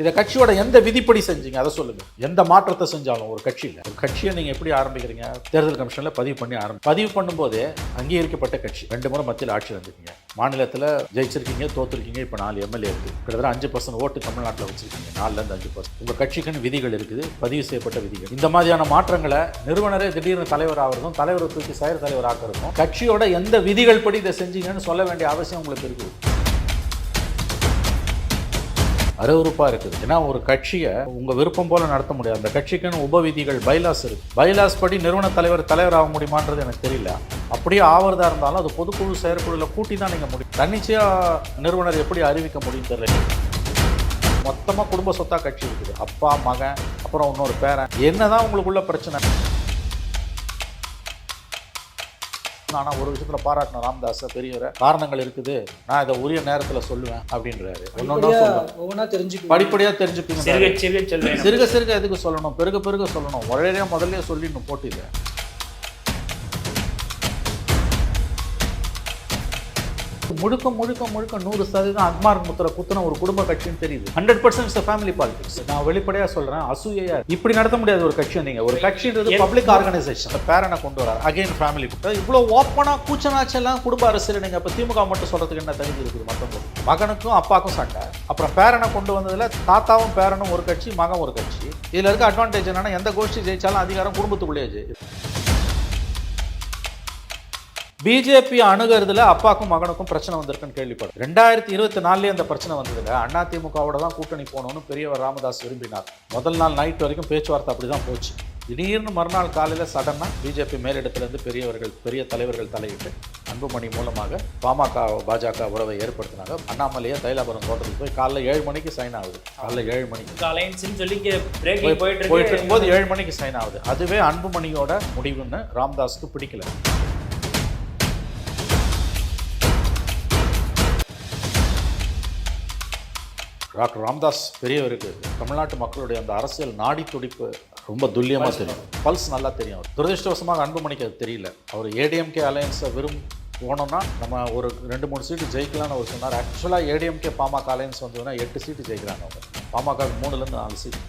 இதை கட்சியோட எந்த விதிப்படி செஞ்சீங்க? அதை சொல்லுங்க. எந்த மாற்றத்தை செஞ்சாலும் ஒரு கட்சியில். ஒரு கட்சியை நீங்க எப்படி ஆரம்பிக்கிறீங்க? தேர்தல் கமிஷன்ல பதிவு பண்ணி ஆரம்பி பதிவு பண்ணும்போதே அங்கீகரிக்கப்பட்ட கட்சி. ரெண்டு முறை மத்தியில் ஆட்சி வந்திருக்கீங்க மாநிலத்தில் ஜெயிச்சிருக்கீங்க தோத்துருக்கீங்க. இப்போ நாலு எம்எல்ஏ இருக்கு. கிட்டத்தட்ட அஞ்சு பர்சன்ட் ஓட்டு தமிழ்நாட்டில் வச்சிருக்கீங்க. நாலுலேருந்து அஞ்சு பர்சன்ட் உங்கள் கட்சிக்குன்னு விதிகள் இருக்குது. பதிவு செய்யப்பட்ட விதிகள். இந்த மாதிரியான மாற்றங்களை நிறுவனரே திடீர்னு தலைவர் ஆகிறதும் தலைவரை தூக்கி செயல் தலைவர் ஆக்குறதும் கட்சியோட எந்த விதிகள் படி இதை செஞ்சீங்கன்னு சொல்ல வேண்டிய அவசியம் உங்களுக்கு இருக்குது. அருவருப்பாக இருக்குது. ஏன்னா ஒரு கட்சியை உங்கள் விருப்பம் போல் நடத்த முடியாது. அந்த கட்சிக்குன்னு உபவிதிகள் பைலாஸ் இருக்குது பைலாஸ் படி நிறுவன தலைவர் தலைவர் ஆக முடியுமான்றது எனக்கு தெரியல. அப்படியே ஆவறதா இருந்தாலும் அது பொதுக்குழு செயற்குழுல கூட்டி தான் நீங்கள் முடியும். தன்னிச்சையாக நிறுவனர் எப்படி அறிவிக்க முடியும் தெரியல. மொத்தமாக குடும்ப சொத்தா கட்சி இருக்குது. அப்பா மகன் அப்புறம் இன்னொரு பேரன். என்னதான் உங்களுக்குள்ள பிரச்சனை. ஆனால் ஒரு விஷயத்துல பாராட்டின ராமதாஸை பெரியவரை காரணங்கள் இருக்குது. நான் இதை உரிய நேரத்தில் சொல்லுவேன் அப்படின்றாரு. ஒன்னொன்னா சொல்லுவேன் ஒவ்வொன்றா தெரிஞ்சுக்க படிப்படியா தெரிஞ்சுப்பீங்க. சிறுக சிறுக செல்வேன் சிறுக சிறுக எதுக்கு சொல்லணும்? பெருக பெருக சொல்லணும். உடனே முதல்ல சொல்லிடணும் போட்டியில. முழுக்க முழுக்க முழுக்க நூறு சதவீதம் அக்மார் முத்திர குத்துன ஒரு குடும்ப கட்சின்னு தெரியுது. ஹண்ட்ரட் பர்சன்ட் ஃபேமிலி பாலிடிக்ஸ் நான் வெளிப்படையா சொல்றேன் அசூயையா இப்படி நடத்த முடியாது ஒரு கட்சி நீங்க ஒரு கட்சின்றது பப்ளிக் ஆர்கனைசேஷன் பேரனை கொண்டு வரார். அகைன் ஃபேமிலி இவ்வளவு ஓப்பனா கூச்சனாச்செல்லாம் குடும்ப அரசியல் நீங்க இப்ப திமுக மட்டும் சொல்றதுக்கு என்ன தகுதி இருக்குது மற்றவங்க மகனுக்கும் அப்பாக்கும் சண்டை. அப்புறம் பேரனை கொண்டு வந்ததுல தாத்தாவும் பேரனும் ஒரு கட்சி மகன் ஒரு கட்சி. இதுல இருக்க அட்வான்டேஜ் என்னன்னா எந்த கோஷ்டி ஜெயிச்சாலும் அதிகாரம் குடும்பத்துக்குள்ளேயே ஜெயி பிஜேபி அணுகிறதுல அப்பாக்கும் மகனுக்கும் பிரச்சனை வந்திருக்குன்னு கேள்விப்படும். ரெண்டாயிரத்தி இருபத்தி நாலுலேயே அந்த பிரச்சனை வந்ததுல அண்ணா திமுகவோட தான் கூட்டணி போகணும்னு பெரியவர் ராமதாஸ் விரும்பினார். முதல் நாள் நைட் வரைக்கும் பேச்சுவார்த்தை அப்படி தான் போச்சு. திடீர்னு மறுநாள் காலையில் சடனாக பிஜேபி மேலிடத்திலிருந்து பெரியவர்கள் பெரிய தலைவர்கள் தலையிட்டு அன்புமணி மூலமாக பாமக பாஜக உறவை ஏற்படுத்தினாங்க. அண்ணாமலையை தைலாபுரம் தோட்டத்துக்கு போய் காலைல ஏழு மணிக்கு சைன் ஆகுது. காலைல ஏழு மணிக்கு. சொல்லி போயிட்டு போயிட்டு இருக்கு. இருக்கும்போது ஏழு மணிக்கு சைன் ஆகுது. அதுவே அன்புமணியோட முடிவுன்னு ராம்தாஸ்க்கு பிடிக்கல. டாக்டர் ராம்தாஸ் பெரியவருக்கு தமிழ்நாட்டு மக்களுடைய அந்த அரசியல் நாடி துடிப்பு ரொம்ப துல்லியமாக தெரியும். பல்ஸ் நல்லா தெரியும். அவர் துரதிருஷ்டவசமாக அன்புமணிக்கு அது தெரியல. அவர் ஏடிஎம்கே அலையன்ஸை விரும் போனோம்னா நம்ம ஒரு ரெண்டு மூணு சீட்டு ஜெயிக்கலாம்னு அவர் சொன்னார். ஆக்சுவலாக ஏடிஎம்கே பாமக அலையன்ஸ் வந்ததுன்னா எட்டு சீட்டு ஜெயிக்கிறாங்க அவங்க. பாமக மூணுலேருந்து நாலு சீட்டு.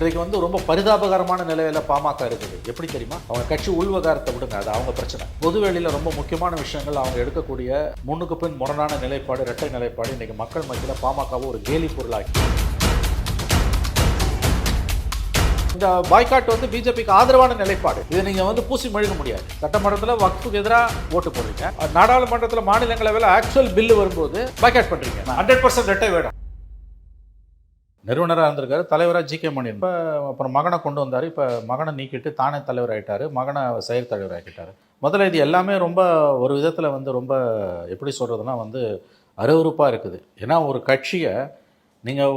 இன்றைக்கு வந்து ரொம்ப பரிதாபகரமான நிலையில பாமக இருக்குது. எப்படி தெரியுமா? அவங்க கட்சி உள்வகாரத்தை விடுங்க. அது அவங்க பிரச்சனை. பொதுவெளியில் ரொம்ப முக்கியமான விஷயங்கள் அவங்க எடுக்கக்கூடிய முன்னுக்கு பின் முரணான நிலைப்பாடு இரட்டை நிலைப்பாடு இன்னைக்கு மக்கள் மத்தியில் பாமகவை ஒரு கேலி பொருளாக்கி. இந்த பாய்காட் வந்து பிஜேபிக்கு ஆதரவான நிலைப்பாடு. இதை நீங்கள் வந்து பூசி மெழுக முடியாது. சட்டமன்றத்தில் வக்ஃபுக்கு எதிராக ஓட்டு போடுறீங்க. நாடாளுமன்றத்தில் மாநிலங்களவையில் ஆக்சுவல் பில்லு வரும்போது பாய்காட் பண்ணுறீங்க ஹண்ட்ரட் பர்சன்ட் ரெட்டை வேணும் நிறுவனராக இருந்திருக்காரு. தலைவராக ஜி கே மணியன் இப்போ அப்புறம் மகனை கொண்டு வந்தார். இப்போ மகனை நீக்கிட்டு தானே தலைவர் ஆகிட்டாரு மகனை செயல் தலைவர் முதல்ல இது எல்லாமே ரொம்ப ஒரு விதத்தில் வந்து ரொம்ப எப்படி சொல்கிறதுனா வந்து அருவருப்பாக இருக்குது. ஏன்னா ஒரு கட்சியை நீங்கள்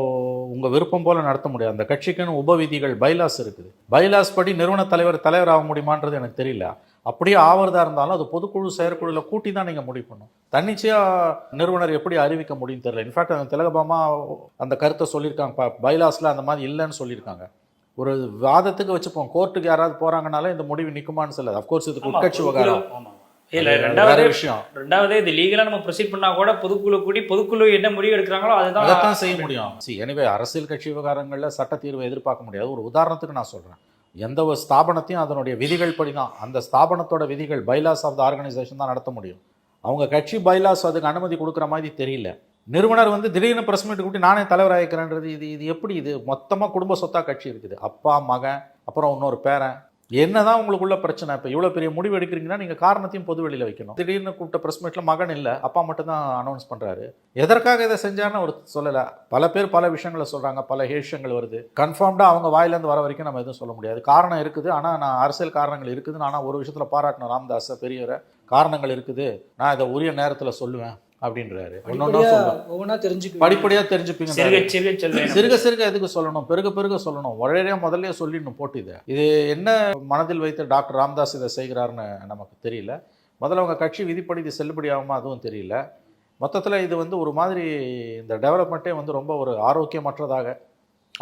உங்கள் விருப்பம் போல் நடத்த முடியாது. அந்த கட்சிக்குன்னு உபவிதிகள் பைலாஸ் இருக்குது. பைலாஸ் படி நிறுவன தலைவர் தலைவர் ஆக முடியுமான்றது எனக்கு தெரியல. அப்படியே ஆவறதா இருந்தாலும் அது பொதுக்குழு செயற்குழுவில் கூட்டி தான் நீங்கள் முடிவு பண்ணணும். தன்னிச்சையாக நிறுவனர் எப்படி அறிவிக்க முடியும் தெரியல. இன்ஃபேக்ட் அந்த திலகபாமா அந்த கருத்தை சொல்லியிருக்காங்க. பைலாஸில் அந்த மாதிரி இல்லைன்னு சொல்லியிருக்காங்க. ஒரு வாதத்துக்கு வச்சுப்போம். கோர்ட்டுக்கு யாராவது போறாங்கனால இந்த முடிவு நிக்குமான்னு சொல்ல அஃப்கோர்ஸ் இதுக்கு உட்கட்சி விவகாரம். இல்ல ரெண்டாவது விஷயம். ரெண்டாவது இது லீகலா நம்ம ப்ரொசீட் பண்ணா கூட பொதுக்குழு கூடி பொதுக்குழு என்ன முடிவு எடுக்கிறாங்களோ அதுதான் அதைத்தான் செய்ய முடியும். சி எனவே அரசியல் கட்சி விவகாரங்கள்ல சட்ட தீர்வை எதிர்பார்க்க முடியாது. ஒரு உதாரணத்துக்கு நான் சொல்றேன். எந்த ஒரு ஸ்தாபனத்தையும் அதனுடைய விதிகள் படி தான். அந்த ஸ்தாபனத்தோட விதிகள் பைலாஸ் ஆஃப் த ஆர்கனைசேஷன் தான் நடத்த முடியும். அவங்க கட்சி பைலாஸ் அதுக்கு அனுமதி கொடுக்குற மாதிரி தெரியல. நிறுவனர் வந்து திடீர்னு பிரஸ் மீட் கூட்டி நானே தலைவராகிக்கிறேன்றது இது இது எப்படி இது? மொத்தமாக குடும்ப சொத்தா கட்சி இருக்குது. அப்பா மகன் அப்புறம் இன்னொரு பேரன் என்னதான் உங்களுக்குள்ள பிரச்சனை? இப்போ இவ்வளோ பெரிய முடிவு எடுக்கிறீங்கன்னா நீங்கள் காரணத்தையும் பொது வெளியில் வைக்கணும். திடீர்னு கூப்பிட்ட ப்ரெஸ் மீட்டில் மகன் இல்லை அப்பா மட்டும் தான் அனௌன்ஸ் பண்ணுறாரு எதற்காக இதை செஞ்சார்னு ஒரு சொல்லலை. பல பேர் பல விஷயங்களை சொல்கிறாங்க பல ஹேஷங்கள் வருது. கன்ஃபார்ம்டாக அவங்க வாயிலேருந்து வர வரைக்கும் நம்ம எதுவும் சொல்ல முடியாது. காரணம் இருக்குது ஆனால் நான் அரசியல் காரணங்கள் இருக்குதுன்னு ஆனால் ஒரு விஷயத்தில் பாராட்டணும் ராமதாஸை பெரியவரை காரணங்கள் இருக்குது. நான் இதை உரிய நேரத்தில் சொல்லுவேன். அப்படின்றாரு. ஒவ்வொன்றா தெரிஞ்சுக்க படிப்படியாக தெரிஞ்சுப்பீங்க சிறுக சிறுக சிறுக சிறுக எதுக்கு சொல்லணும்? பெருக பெருக சொல்லணும். உடனே முதல்ல சொல்லிடணும் போட்டு இதை. இது என்ன மனதில் வைத்து டாக்டர் ராமதாஸ் இதை செய்கிறாருன்னு நமக்கு தெரியல. முதல்ல அவங்க கட்சி விதிப்படி இது செல்லுபடி ஆகுமா அதுவும் தெரியல. மொத்தத்தில் இது வந்து ஒரு மாதிரி இந்த டெவலப்மெண்ட்டே வந்து ரொம்ப ஒரு ஆரோக்கியமற்றதாக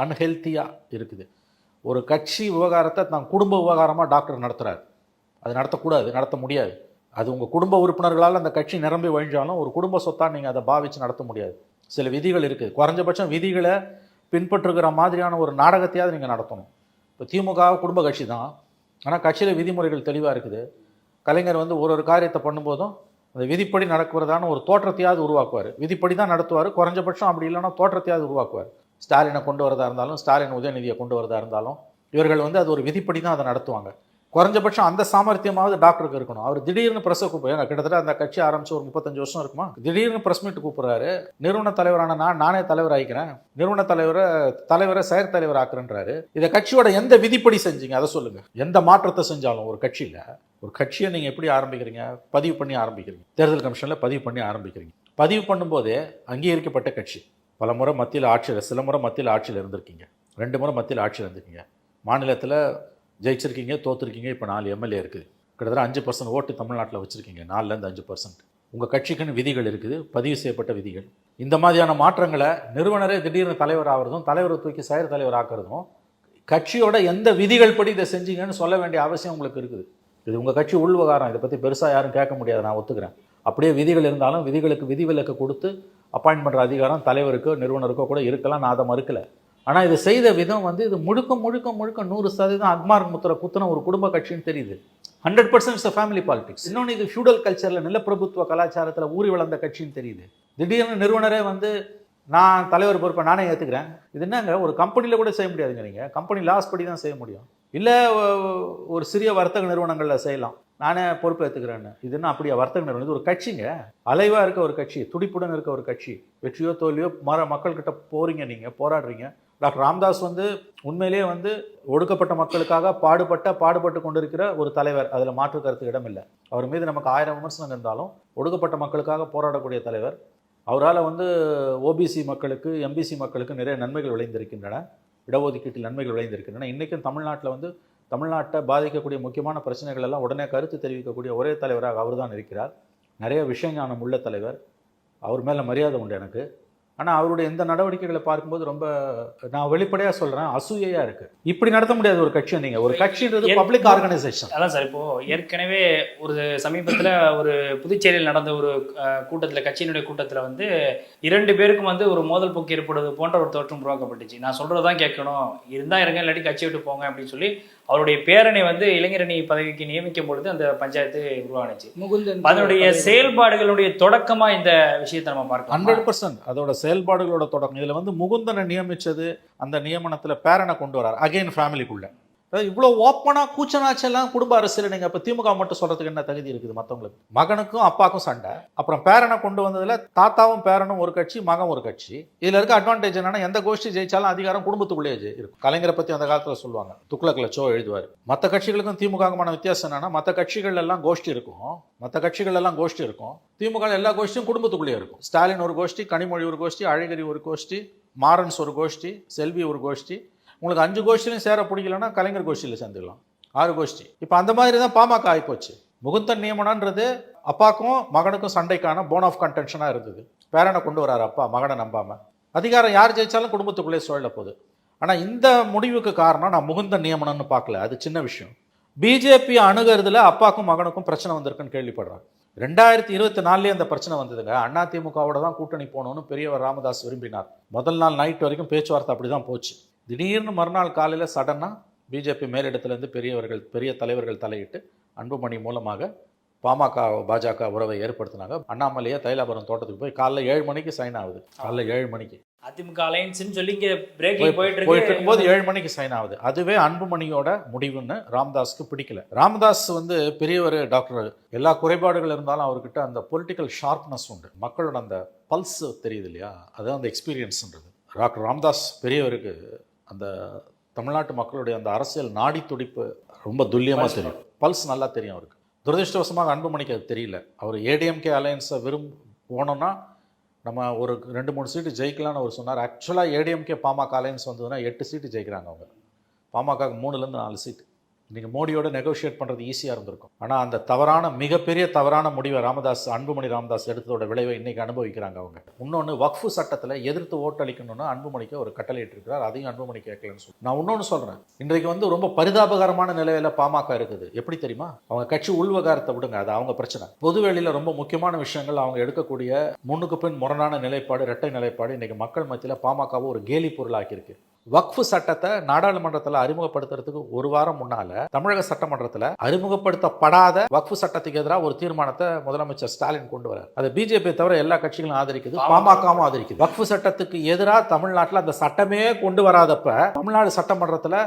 அன்ஹெல்த்தியாக இருக்குது. ஒரு கட்சி விவகாரத்தை தான் குடும்ப விவகாரமாக டாக்டர் நடத்துகிறார் அது நடத்தக்கூடாது நடத்த முடியாது. அது உங்கள் குடும்ப உறுப்பினர்களால் அந்த கட்சி நிரம்பி வழிஞ்சாலும் ஒரு குடும்ப சொத்தாக நீங்கள் அதை பாவிச்சு நடத்த முடியாது. சில விதிகள் இருக்குது குறைஞ்சபட்சம் விதிகளை பின்பற்றுகிற மாதிரியான ஒரு நாடகத்தையாவது நீங்கள் நடத்தணும். இப்போ திமுக குடும்ப கட்சி தான். ஆனால் கட்சியில் விதிமுறைகள் தெளிவாக இருக்குது. கலைஞர் வந்து ஒரு ஒரு காரியத்தை பண்ணும்போதும் அந்த விதிப்படி நடக்கிறதான ஒரு தோற்றத்தையாவது உருவாக்குவார். விதிப்படி தான் நடத்துவார். குறைஞ்சபட்சம் அப்படி இல்லைன்னா தோற்றத்தையாவது உருவாக்குவார். ஸ்டாலினை கொண்டு வரதா இருந்தாலும் ஸ்டாலின் உதயநிதியை கொண்டு வரதா இருந்தாலும் இவர்கள் வந்து அது ஒரு விதிப்படி தான் அதை நடத்துவாங்க. குறைஞ்சபட்சம் அந்த சாமர்த்தியமாவது டாக்டருக்கு இருக்கணும். அவர் திடீர்னு பிரஸ் கூப்பிடு கிட்டத்தட்ட அந்த கட்சி ஆரம்பிச்சு ஒரு முப்பத்தஞ்சு வருஷம் இருக்குமா? திடீர்னு பிரஸ் மீட் கூப்பிடுறாரு. நிறுவன தலைவரான நான் நானே தலைவர் ஆகிக்கிறேன் நிறுவன தலைவரை தலைவரை செயற்தலைவர் ஆக்குறேன்றாரு. இதை கட்சியோட எந்த விதிப்படி செஞ்சீங்க? அதை சொல்லுங்க. எந்த மாற்றத்தை செஞ்சாலும் ஒரு கட்சியில் ஒரு கட்சியை நீங்கள் எப்படி ஆரம்பிக்கிறீங்க? பதிவு பண்ணி ஆரம்பிக்கிறீங்க. தேர்தல் கமிஷனில் பதிவு பண்ணி ஆரம்பிக்கிறீங்க. பதிவு பண்ணும்போதே அங்கீகரிக்கப்பட்ட கட்சி. பல முறை மத்தியில் ஆட்சியில் சில முறை மத்தியில் ஆட்சியில் இருந்திருக்கீங்க. ரெண்டு முறை மத்தியில் ஆட்சியில் இருந்திருக்கீங்க. மாநிலத்தில் ஜெயிச்சிருக்கீங்க தோற்றுருக்கீங்க இப்போ நாலு எம்எல்ஏ இருக்குது கிட்டத்தட்ட அஞ்சு பர்சன்ட் ஓட்டு தமிழ்நாட்டில் வச்சுருக்கீங்க நாலுலேருந்து அஞ்சு பர்சன்ட் உங்கள் கட்சிக்குன்னு விதிகள் இருக்குது பதிவு செய்யப்பட்ட விதிகள். இந்த மாதிரியான மாற்றங்களை நிறுவனரே திடீர்னு தலைவர் ஆகிறதும் தலைவரை தூக்கி செயற் தலைவர் ஆக்குறதும் கட்சியோட எந்த விதிகள் படி இதை செஞ்சீங்கன்னு சொல்ல வேண்டிய அவசியம் உங்களுக்கு இருக்குது. இது உங்கள் கட்சி உள்வகாரம் இதை பற்றி பெருசாக யாரும் கேட்க முடியாது நான் ஒத்துக்கிறேன். அப்படியே விதிகள் இருந்தாலும் விதிகளுக்கு விதிவிலக்கு கொடுத்து அப்பாயின்ட் பண்ணுற அதிகாரம் தலைவருக்கோ நிறுவனருக்கோ கூட இருக்கலாம் நான் அதை மறுக்கலை. ஆனால் இது செய்த விதம் வந்து இது முழுக்க முழுக்க முழுக்க நூறு சதவீதம் அக்மார் முத்திர குத்துன ஒரு குடும்ப கட்சின்னு தெரியுது. ஹண்ட்ரட் பர்சன்ட் ஃபேமிலி பாலிடிக்ஸ் இன்னொன்று இது ஃபியூடல் கல்ச்சரில் நிலப்பிரபுத்துவ கலாச்சாரத்தில் ஊறி வளர்ந்த கட்சின்னு தெரியுது. திடீர்னு நிறுவனரே வந்து நான் தலைவர் பொறுப்பை நானே ஏற்றுக்கிறேன் இது என்னங்க? ஒரு கம்பெனியில் கூட செய்ய முடியாதுங்க நீங்கள் கம்பெனி லாஸ் படி தான் செய்ய முடியும். இல்லை ஒரு சிறிய வர்த்தக நிறுவனங்களில் செய்யலாம். நானே பொறுப்பு ஏற்றுக்கிறேன்னு இது என்ன அப்படியா? வர்த்தக நிறுவனம். இது ஒரு கட்சிங்க. அலைவாக இருக்க ஒரு கட்சி துடிப்புடன் இருக்க ஒரு கட்சி. வெற்றியோ தோல்வியோ மர மக்கள்கிட்ட போகிறீங்க நீங்கள் போராடுறீங்க. டாக்டர் ராம்தாஸ் வந்து உண்மையிலேயே வந்து ஒடுக்கப்பட்ட மக்களுக்காக பாடுபட்ட பாடுபட்டு கொண்டிருக்கிற ஒரு தலைவர். அதில் மாற்று கருத்து இடமில்லை அவர் மீது நமக்கு ஆயிரம் விமர்சனம் இருந்தாலும் ஒடுக்கப்பட்ட மக்களுக்காக போராடக்கூடிய தலைவர். அவரால் வந்து ஓபிசி மக்களுக்கு எம்பிசி மக்களுக்கு நிறைய நன்மைகள் விளைந்திருக்கின்றன. இடஒதுக்கீட்டில் நன்மைகள் விளைந்திருக்கின்றன. இன்றைக்கும் தமிழ்நாட்டில் வந்து தமிழ்நாட்டை பாதிக்கக்கூடிய முக்கியமான பிரச்சனைகள் எல்லாம் உடனே கருத்து தெரிவிக்கக்கூடிய ஒரே தலைவராக அவர் தான் இருக்கிறார். நிறைய விஷயஞானம் உள்ள தலைவர். அவர் மேலே மரியாதை உண்டு எனக்கு. ஆனால் அவருடைய இந்த நடவடிக்கைகளை பார்க்கும்போது ரொம்ப நான் வெளிப்படையாக சொல்கிறேன் அசூயையாக இருக்குது இப்படி நடத்த முடியாது ஒரு கட்சியை நீங்கள் ஒரு கட்சின்றது பப்ளிக் ஆர்கனைசேஷன் அதான் சார் இப்போ ஏற்கனவே ஒரு சமீபத்தில் ஒரு புதுச்சேரியில் நடந்த ஒரு கூட்டத்தில் கட்சியினுடைய கூட்டத்தில் வந்து இரண்டு பேருக்கும் வந்து ஒரு மோதல் போக்கு ஏற்படுவது போன்ற ஒரு தோற்றம் உருவாக்கப்பட்டுச்சு. நான் சொல்றது தான் கேட்கணும். இருந்தா இருங்க இல்லாட்டி கட்சி விட்டு போங்க அப்படின்னு சொல்லி அவருடைய பேரனை வந்து இளைஞரணி பதவிக்கு நியமிக்கும் பொழுது அந்த பஞ்சாயத்து உருவானுச்சு. முகுந்தன் அதனுடைய செயல்பாடுகளுடைய தொடக்கமா இந்த விஷயத்தை நம்ம பார்க்கலாம் ஹண்ட்ரட் பர்சன்ட். அதோட செயல்பாடுகளோட தொடக்கம். இதில் வந்து முகுந்தனை நியமிச்சது அந்த நியமனத்தில் பேரனை கொண்டு வரார். அகைன் ஃபேமிலிக்குள்ள இவ்வளோ ஓப்பனாக கூச்சனாச்செல்லாம் குடும்ப அரசியல் நீங்கள் இப்போ திமுக மட்டும் சொல்கிறதுக்கு என்ன தகுதி இருக்குது மற்றவங்களுக்கு மகனுக்கும் அப்பாவுக்கும் சண்டை. அப்புறம் பேரனை கொண்டு வந்ததில் தாத்தாவும் பேரனும் ஒரு கட்சி மகன் ஒரு கட்சி. இதில் இருக்க அட்வான்டேஜ் என்னென்னா எந்த கோஷ்டி ஜெயிச்சாலும் அதிகாரம் குடும்பத்துக்குள்ளேயே இருக்கும். கலைஞரை பற்றி அந்த காலத்தில் சொல்லுவாங்க. துக்ளக்கில் சோ எழுதுவார். மற்ற கட்சிகளுக்கும் திமுகமான வித்தியாசம் என்னென்னா மற்ற கட்சிகள் எல்லாம் கோஷ்டி இருக்கும். மற்ற கட்சிகள் எல்லாம் கோஷ்டி இருக்கும். திமுக எல்லா கோஷ்டியும் குடும்பத்துக்குள்ளேயே இருக்கும். ஸ்டாலின் ஒரு கோஷ்டி கனிமொழி ஒரு கோஷ்டி அழகிரி ஒரு கோஷ்டி மாறன்ஸ் ஒரு கோஷ்டி செல்வி ஒரு கோஷ்டி உங்களுக்கு அஞ்சு கோஷ்டிலையும் சேர பிடிக்கலன்னா கலைஞர் கோஷ்டியில் சேர்ந்துக்கலாம் ஆறு கோஷ்டி. இப்போ அந்த மாதிரி தான் பாமக ஆகிப்போச்சு முகுந்தன் நியமனன்றது அப்பாக்கும் மகனுக்கும் சண்டைக்கான போன் ஆஃப் கன்டென்ஷனாக இருந்தது. பேரனை கொண்டு வராரு அப்பா மகனை நம்பாம. அதிகாரம் யார் ஜெயிச்சாலும் குடும்பத்துக்குள்ளே சூழல போகுது. ஆனால் இந்த முடிவுக்கு காரணம் நான் முகுந்தன் நியமனம்னு பார்க்கல. அது சின்ன விஷயம். பிஜேபி அணுகிறதுல அப்பாக்கும் மகனுக்கும் பிரச்சனை வந்திருக்குன்னு கேள்விப்படுறாங்க. ரெண்டாயிரத்தி இருபத்தி நாலுலேயே அந்த பிரச்சனை வந்ததுங்க. அண்ணா திமுகவோட தான் கூட்டணி போகணும்னு பெரியவர் ராமதாஸ் விரும்பினார். முதல் நாள் நைட் வரைக்கும் பேச்சுவார்த்தை அப்படி தான் போச்சு. திடீர்னு மறுநாள் காலையில் சடனாக பிஜேபி மேலிடத்துலேருந்து பெரியவர்கள் பெரிய தலைவர்கள் தலையிட்டு அன்புமணி மூலமாக பாமக பாஜக உறவை ஏற்படுத்தினாங்க. அண்ணாமலையை தைலாபுரம் தோட்டத்துக்கு போய் காலைல ஏழு மணிக்கு சைன் ஆகுது. காலைல ஏழு மணிக்கு. அதிமுக அலையன்ஸ்னு சொல்லி இங்க பிரேக்கிங் போயிட்டு போயிட்டு இருக்கு. இருக்கும்போது ஏழு மணிக்கு சைன் ஆகுது. அதுவே அன்புமணியோட முடிவுன்னு ராமதாஸ்க்கு பிடிக்கல. ராமதாஸ் வந்து பெரியவர் டாக்டர் எல்லா குறைபாடுகள் இருந்தாலும் அவர்கிட்ட அந்த பொலிட்டிக்கல் ஷார்ப்னஸ் உண்டு. மக்களோட அந்த பல்ஸ் தெரியுது இல்லையா? அதுதான் அந்த எக்ஸ்பீரியன்ஸ்ன்றது டாக்டர் ராமதாஸ் பெரியவருக்கு அந்த தமிழ்நாட்டு மக்களுடைய அந்த அரசியல் நாடி துடிப்பு ரொம்ப துல்லியமாக தெரியும். பல்ஸ் நல்லா தெரியும் அவருக்கு. துரதிருஷ்டவசமாக அன்புமணிக்கு அது தெரியல. அவர் ஏடிஎம்கே அலையன்ஸை விரும் போனோம்னா நம்ம ஒரு ரெண்டு மூணு சீட்டு ஜெயிக்கலாம்னு அவர் சொன்னார். ஆக்சுவலாக ஏடிஎம்கே பாமக அலையன்ஸ் வந்ததுன்னா எட்டு சீட்டு ஜெயிக்கிறாங்க அவங்க. பாமக மூணுலேருந்து நாலு சீட்டு. நீங்கள் மோடியோட நெகோஷியேட் பண்ணுறது ஈஸியாக இருந்திருக்கும். ஆனால் அந்த தவறான மிகப்பெரிய தவறான முடிவை ராமதாஸ் அன்புமணி ராமதாஸ் எடுத்ததோட விளைவை இன்றைக்கி அனுபவிக்கிறாங்க அவங்க. இன்னொன்று வக்ஃபு சட்டத்தில் எதிர்த்து ஓட்டளிக்கணும்னு அன்புமணிக்கு ஒரு கட்டளை இட்டிருக்கிறார் அதையும் அன்புமணி கேட்கலன்னு சொல்லி. நான் இன்னொன்று சொல்கிறேன் இன்றைக்கு வந்து ரொம்ப பரிதாபகரமான நிலையில் பாமக இருக்குது. எப்படி தெரியுமா? அவங்க கட்சி உள்வகாரத்தை விடுங்க. அது அவங்க பிரச்சனை. பொதுவெளியில் ரொம்ப முக்கியமான விஷயங்கள் அவங்க எடுக்கக்கூடிய முன்னுக்கு பின் முரணான நிலைப்பாடு இரட்டை நிலைப்பாடு இன்றைக்கி மக்கள் மத்தியில் பாமகவை ஒரு கேலி பொருளாக்கியிருக்கு. வக்ஃபு சட்டத்தை நாடாளுமன்றத்தில் அறிமுகப்படுத்துறதுக்கு ஒரு வாரம் முன்னால தமிழக சட்டமன்றத்தில் அறிமுகப்படுத்தப்படாத வக்ஃபு சட்டத்துக்கு எதிராக ஒரு தீர்மானத்தை முதலமைச்சர் ஸ்டாலின் கொண்டு வரார் அதை பிஜேபி தவிர எல்லா கட்சிகளும் ஆதரிக்குது பாமகவும் ஆதரிக்குது. வக்ஃபு சட்டத்துக்கு எதிராக தமிழ்நாட்டில் அந்த சட்டமே கொண்டு வராதப்ப தமிழ்நாடு சட்டமன்றத்தில்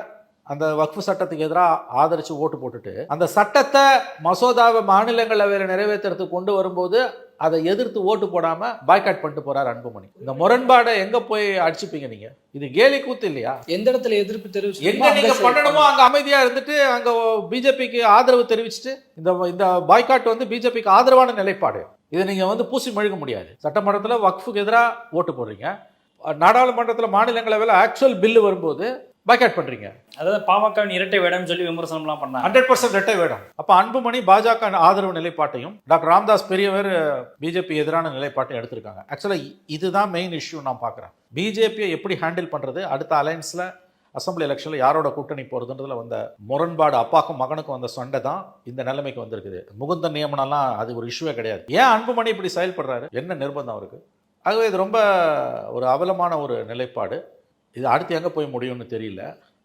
அந்த வக்ஃபு சட்டத்துக்கு எதிராக ஆதரிச்சு ஓட்டு போட்டுட்டு அந்த சட்டத்தை மசோதாவை மாநிலங்களவையில் நிறைவேற்றுறதுக்கு கொண்டு வரும்போது அதை எதிர்த்து ஓட்டு போடாம பாய்காட் பண்ணிட்டு போறார் அன்புமணி. இந்த முரண்பாடை எங்க போய் அடிச்சுப்பீங்க நீங்க? இது கேலி கூத்து இல்லையா? எந்த இடத்துல எதிர்ப்பு தெரிவிச்சு எங்க நீங்க பண்ணணுமோ அங்க அமைதியா இருந்துட்டு அங்க பிஜேபிக்கு ஆதரவு தெரிவிச்சுட்டு இந்த இந்த பாய்காட் வந்து பிஜேபிக்கு ஆதரவான நிலைப்பாடு. இதை நீங்க வந்து பூசி மெழுக முடியாது. சட்டமன்றத்துல வக்ஃபுக்கு எதிராக ஓட்டு போடுறீங்க. நாடாளுமன்றத்துல மாநிலங்களவையில் ஆக்சுவல் பில்லு வரும்போது பாய்காட் பண்றீங்க. அதாவது பாமகவின் இரட்டை வேடம்னு சொல்லி விமர்சனம்லாம் பண்ணாங்க. ஹண்ட்ரட் பர்சன்ட் ரெட்டை வேடம். அப்ப அன்புமணி பாஜக ஆதரவு நிலைப்பாட்டையும் டாக்டர் ராம்தாஸ் பெரியவர் பிஜேபி எதிரான நிலைப்பாட்டையும் எடுத்திருக்காங்க. ஆக்சுவலா இதுதான் மெயின் இஷ்யூ நான் பார்க்குறேன். பிஜேபியை எப்படி ஹேண்டில் பண்றது? அடுத்த அலைன்ஸ்ல அசம்பிளி எலெக்ஷனில் யாரோட கூட்டணி போகிறதுன்றதுல வந்த முரண்பாடு அப்பாக்கும் மகனுக்கும் வந்த சண்டை தான் இந்த நிலைமைக்கு வந்திருக்குது. முகுந்த நியமனம்லாம் அது ஒரு இஷ்யூவே கிடையாது. ஏன் அன்புமணி இப்படி செயல்படுறாரு? என்ன நிர்பந்தம் அவருக்கு? ஆகவே இது ரொம்ப ஒரு அவலமான ஒரு நிலைப்பாடு. இது அடுத்து எங்கே போய் முடியும்னு தெரியல.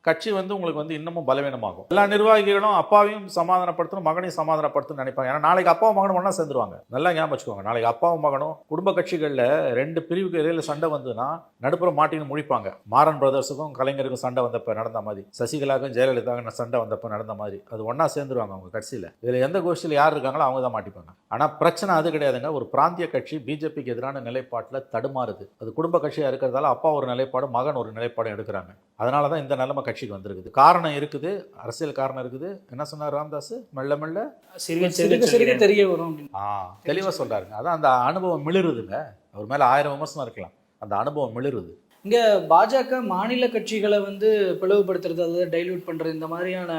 கட்சி வந்து உங்களுக்கு வந்து இன்னமும் பலவீனமாகும். எல்லா நிர்வாகிகளும் அப்பாவையும் சமாதானப்படுத்தணும் மகனையும் சமாதானப்படுத்தணும் நினைப்பாங்க. ஏன்னா நாளைக்கு அப்பாவும் மகனும் ஒன்றா சேர்ந்துருவாங்க. நல்லா ஞாபகம் வச்சுக்கோங்க. நாளைக்கு அப்பாவும் மகனும் குடும்ப கட்சிகளில் ரெண்டு பிரிவுக்கு இடையில சண்டை வந்ததுன்னா நடுப்புற மாட்டின்னு முழிப்பாங்க. மாறன் பிரதர்ஸுக்கும் கலைஞருக்கும் சண்டை வந்தப்ப நடந்த மாதிரி சசிகலாவுக்கும் ஜெயலலிதாவுக்கும் சண்டை வந்தப்ப நடந்த மாதிரி அது ஒன்றா சேர்ந்துருவாங்க அவங்க கட்சியில். இதில் எந்த கோஷ்டியில் யார் இருக்காங்களோ அவங்க தான் மாட்டிப்பாங்க. ஆனால் பிரச்சனை அது கிடையாதுங்க. ஒரு பிராந்திய கட்சி பிஜேபிக்கு எதிரான நிலைப்பாட்டில் தடுமாறுது. அது குடும்ப கட்சியாக இருக்கிறதால அப்பா ஒரு நிலைப்பாடும் மகன் ஒரு நிலைப்பாடும் எடுக்கிறாங்க. அதனால தான் இந்த நிலைமை கட்சிக்கு வந்திருக்குது. காரணம் இருக்குது அரசியல் காரணம் இருக்குது. என்ன சொன்னார் ராமதாஸ்? மெல்ல மெல்ல? சிறுக தெரிய வரும். ஆ தெளிவாக சொல்றாருங்க. அதான் அந்த அனுபவம் மிளிருதுங்க. அவர் மேலே ஆயிரம் விமர்சனம் இருக்கலாம். அந்த அனுபவம் மிளிருது. இங்கே பாஜக மாநில கட்சிகளை வந்து பிளவுபடுத்துறது அதாவது டைல்யூட் பண்ணுறது இந்த மாதிரியான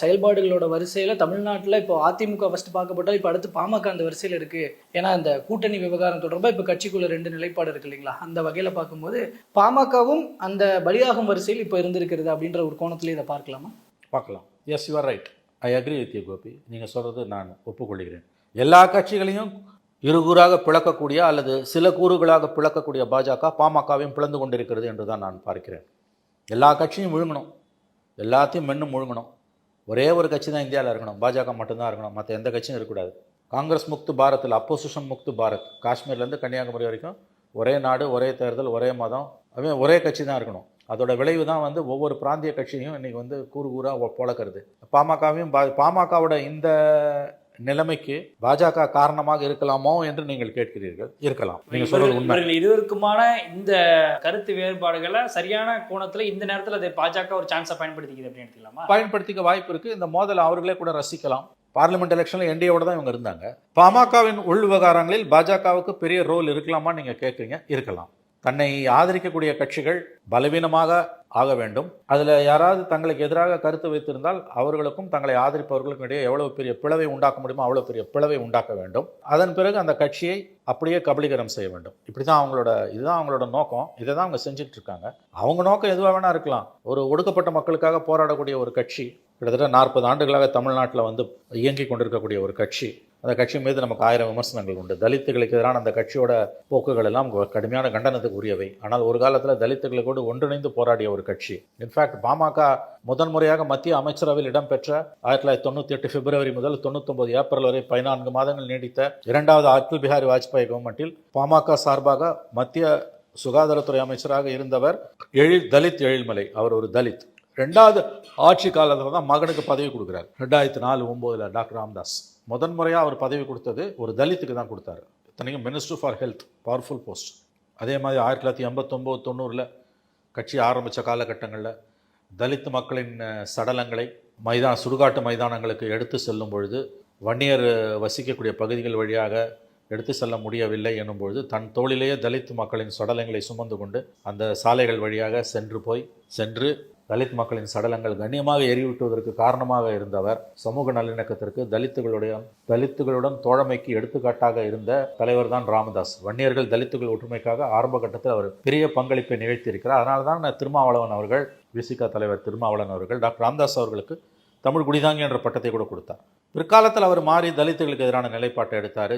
செயல்பாடுகளோட வரிசையில் தமிழ்நாட்டில் இப்போ அதிமுக ஃபஸ்ட்டு பார்க்கப்பட்டால் இப்போ அடுத்து பாமக அந்த வரிசையில் இருக்குது ஏன்னா இந்த கூட்டணி விவகாரம் தொடர்பாக இப்போ கட்சிக்குள்ளே ரெண்டு நிலைப்பாடு இருக்கு இல்லைங்களா? அந்த வகையில் பார்க்கும்போது பாமகவும் அந்த பலியாகும் வரிசையில் இப்போ இருந்திருக்கிறது அப்படின்ற ஒரு கோணத்துலேயே இதை பார்க்கலாமா? பார்க்கலாம். Yes you're right I agree with you Gopi. நீங்கள் சொல்கிறது நான் ஒப்புக்கொள்கிறேன். எல்லா கட்சிகளையும் இருகூறாக பிளக்கக்கூடிய அல்லது சில கூறுகளாக பிளக்கக்கூடிய பாஜக பாமகவையும் பிளந்து கொண்டிருக்கிறது என்று தான் நான் பார்க்கிறேன். எல்லா கட்சியும் விழுங்கணும் எல்லாத்தையும் மென்னும் முழுங்கணும். ஒரே ஒரு கட்சி தான் இந்தியாவில் இருக்கணும். பாஜக மட்டும்தான் இருக்கணும். மற்ற எந்த கட்சியும் இருக்கக்கூடாது. காங்கிரஸ் முக்து பாரத்தில் அப்போசிஷன் முக்து பாரத். காஷ்மீர்லேருந்து கன்னியாகுமரி வரைக்கும் ஒரே நாடு ஒரே தேர்தல் ஒரே மதம். அவன் ஒரே கட்சி தான் இருக்கணும். அதோட விளைவு தான் வந்து ஒவ்வொரு பிராந்திய கட்சியும் இன்றைக்கி வந்து கூறு கூறாக பொழக்கிறது பாமகவையும் பா பாமகவோட இந்த நிலைமைக்கு பாஜக காரணமாக இருக்கலாமோ என்று நீங்கள் கேட்கிறீர்கள். இருக்கலாம். நீங்க சொல்றது உண்மை. இருவருக்குமான இந்த கருத்து வேறுபாடுகளை சரியான கோணத்துல இந்த நேரத்துல அதை பாஜக ஒரு சான்ஸை பயன்படுத்திக்குது அப்படின்னு எடுத்துக்கலாமா? பயன்படுத்திக்க வாய்ப்பு இருக்கு. இந்த மோதலை அவர்களே கூட ரசிக்கலாம். பார்லிமெண்ட் எலெக்ஷன்ல என்டிஏவோட தான் இவங்க இருந்தாங்க. பாமகவின் உள் விவகாரங்களில் பாஜகவுக்கு பெரிய ரோல் இருக்கலாமா நீங்க கேட்குறீங்க. இருக்கலாம். தன்னை ஆதரிக்கக்கூடிய கட்சிகள் பலவீனமாக ஆக வேண்டும். அதில் யாராவது தங்களுக்கு எதிராக கருத்து வைத்திருந்தால் அவர்களுக்கும் தங்களை ஆதரிப்பவர்களுக்கும் இடையே எவ்வளவு பெரிய பிளவை உண்டாக்க முடியுமோ அவ்வளோ பெரிய பிளவை உண்டாக்க வேண்டும். அதன் பிறகு அந்த கட்சியை அப்படியே கபலீகரம் செய்ய வேண்டும். இப்படி தான் அவங்களோட இதுதான் அவங்களோட நோக்கம். இதை தான் அவங்க செஞ்சுட்டு இருக்காங்க. அவங்க நோக்கம் எதுவாக வேணா இருக்கலாம். ஒரு ஒடுக்கப்பட்ட மக்களுக்காக போராடக்கூடிய ஒரு கட்சி கிட்டத்தட்ட நாற்பது ஆண்டுகளாக தமிழ்நாட்டில் வந்து இயங்கிக் கொண்டிருக்கக்கூடிய ஒரு கட்சி. அந்த கட்சி மீது நமக்கு ஆயிரம் விமர்சனங்கள் உண்டு. தலித்துகளுக்கு எதிரான அந்த கட்சியோட போக்குகள் எல்லாம் கடுமையான கண்டனத்துக்கு உரியவை ஆனால் ஒரு காலத்தில் தலித்துகளோடு ஒன்றிணைந்து போராடிய ஒரு கட்சி. இன்ஃபேக்ட் பாமக முதன் முறையாக மத்திய அமைச்சரவையில் இடம்பெற்ற ஆயிரத்தி தொள்ளாயிரத்தி தொண்ணூற்றி எட்டு பிப்ரவரி முதல் தொண்ணூத்தொன்பது ஏப்ரல் வரை பதினான்கு மாதங்கள் நீடித்த இரண்டாவது அடல் பிஹாரி வாஜ்பாய் கவர்மெண்ட்டில் பாமக சார்பாக மத்திய சுகாதாரத்துறை அமைச்சராக இருந்தவர் எழில் தலித் எழில்மலை. அவர் ஒரு தலித். ரெண்டாவது ஆட்சி காலத்தில் தான் மகனுக்கு பதவி கொடுக்குறாரு. ரெண்டாயிரத்தி நாலு ஒம்போதில் டாக்டர் ராம்தாஸ். முதன் முறையாக அவர் பதவி கொடுத்தது ஒரு தலித்துக்கு தான் கொடுத்தாரு. இத்தனைக்கும் minister for health powerful post அதே மாதிரி ஆயிரத்தி தொள்ளாயிரத்தி எண்பத்தொம்போது தொண்ணூறில் கட்சி ஆரம்பித்த காலகட்டங்களில் தலித் மக்களின் சடலங்களை மைதான சுடுகாட்டு மைதானங்களுக்கு எடுத்து செல்லும் பொழுது வன்னியர் வசிக்கக்கூடிய பகுதிகள் வழியாக எடுத்து செல்ல முடியவில்லை எனும் பொழுது தன் தோளிலேயே தலித் மக்களின் சடலங்களை சுமந்து கொண்டு அந்த சாலைகள் வழியாக சென்று போய் சென்று தலித் மக்களின் சடலங்கள் கண்ணியமாக எரிவிட்டுவதற்கு காரணமாக இருந்தவர் சமூக நல்லிணக்கத்திற்கு தலித்துகளுடைய தலித்துகளுடன் தோழமைக்கு எடுத்துக்காட்டாக இருந்த தலைவர் தான் ராமதாஸ். வன்னியர்கள் தலித்துகள் ஒற்றுமைக்காக ஆரம்ப கட்டத்தில் அவர் பெரிய பங்களிப்பை நிகழ்த்தியிருக்கிறார். அதனால தான் நான் திருமாவளவன் அவர்கள் விசிகா தலைவர் திருமாவளவன் அவர்கள் டாக்டர் ராமதாஸ் அவர்களுக்கு தமிழ் குடிதாங்கி என்ற பட்டத்தை கூட கொடுத்தார். பிற்காலத்தில் அவர் மாறி தலித்துகளுக்கு எதிரான நிலைப்பாட்டை எடுத்தார்.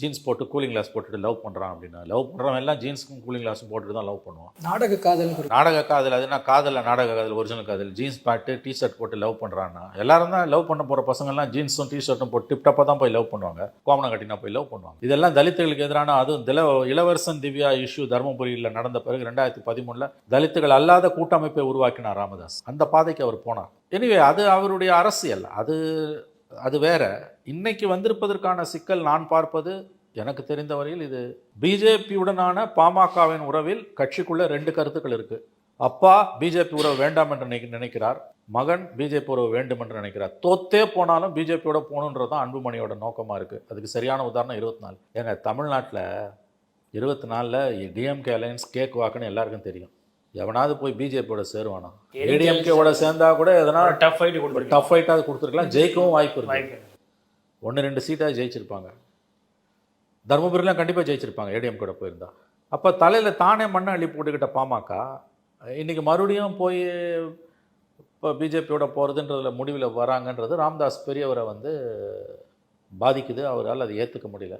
ஜீன்ஸ் போட்டு கூலிங் கிளாஸ் போட்டுட்டு லவ் பண்ணுறான் அப்படின்னா லவ் பண்ணுறவன் எல்லாம் ஜீன்ஸுக்கும் கூலிங் கிளாஸும் போட்டுட்டு தான் லவ் பண்ணுவான். நாடக காதல் நாடக காதல் அதுனா காதல் நாடக காதல் ஒரிஜினல் காதல் ஜீன்ஸ் பேண்ட்டு டிஷர்ட் போட்டு லவ் பண்ணுறான்னா எல்லாரும் தான் லவ் பண்ண போகிற பசங்கள்லாம் ஜீன்ஸும் டிஷர்ட்டும் போட்டு டிப்டப்பாக தான் போய் லவ் பண்ணுவாங்க. கோமனம் கட்டினா போய் லவ் பண்ணுவாங்க. இதெல்லாம் தலித்துகளுக்கு எதிரான அதுவும் தில இளவரசன் திவ்யா இஷ்யூ தருமபுரியில் நடந்த பிறகு ரெண்டாயிரத்தி பதிமூணில் தலித்துகள் அல்லாத கூட்டமைப்பை உருவாக்கினார் ராமதாஸ். அந்த பாதைக்கு அவர் போனார். எனிவே அது அவருடைய அரசியல். அது அது வேற. இன்னைக்கு வந்திருப்பதற்கான சிக்கல் நான் பார்ப்பது எனக்கு தெரிந்த வரையில் இது பிஜேபியுடனான பாமகவின் உறவில் கட்சிக்குள்ள ரெண்டு கருத்துக்கள் இருக்கு. அப்பா பிஜேபி உறவு வேண்டாம் என்று நினைக்கிறார். மகன் பிஜேபி உறவு வேண்டும் என்று நினைக்கிறார். தோத்தே போனாலும் பிஜேபியோட போகணுன்றது தான் அன்புமணியோட நோக்கமாக இருக்குது அதுக்கு சரியான உதாரணம் இருபத்தி நாலு. ஏங்க தமிழ்நாட்டில் இருபத்தி நாலில் டிஎம்கே அலையன்ஸ் கேக் வாக்குன்னு எல்லாருக்கும் தெரியும். எவனாவது போய் பிஜேபியோட சேருவானா? ஏடிஎம்கேவோட சேர்ந்தா கூட எதனா டஃப் ஃபைட் கொடுத்துருக்கு டஃப் ஃபைட்டாவது கொடுத்துருக்கலாம். ஜெயிக்கவும் வாய்ப்பு இருக்கு. ஒன்று ரெண்டு சீட்டாக ஜெயிச்சிருப்பாங்க. தருமபுரிலாம் கண்டிப்பாக ஜெயிச்சிருப்பாங்க ஏடிஎம் கூட போயிருந்தா. அப்போ தலையில் தானே மண்ணை அள்ளி போட்டுக்கிட்ட பாமக இன்னைக்கு மறுபடியும் போய் இப்போ பிஜேபியோட போகிறதுன்றதுல முடிவில் வராங்கன்றது ராம்தாஸ் பெரியவரை வந்து பாதிக்குது. அவரால் அதை ஏற்றுக்க முடியல.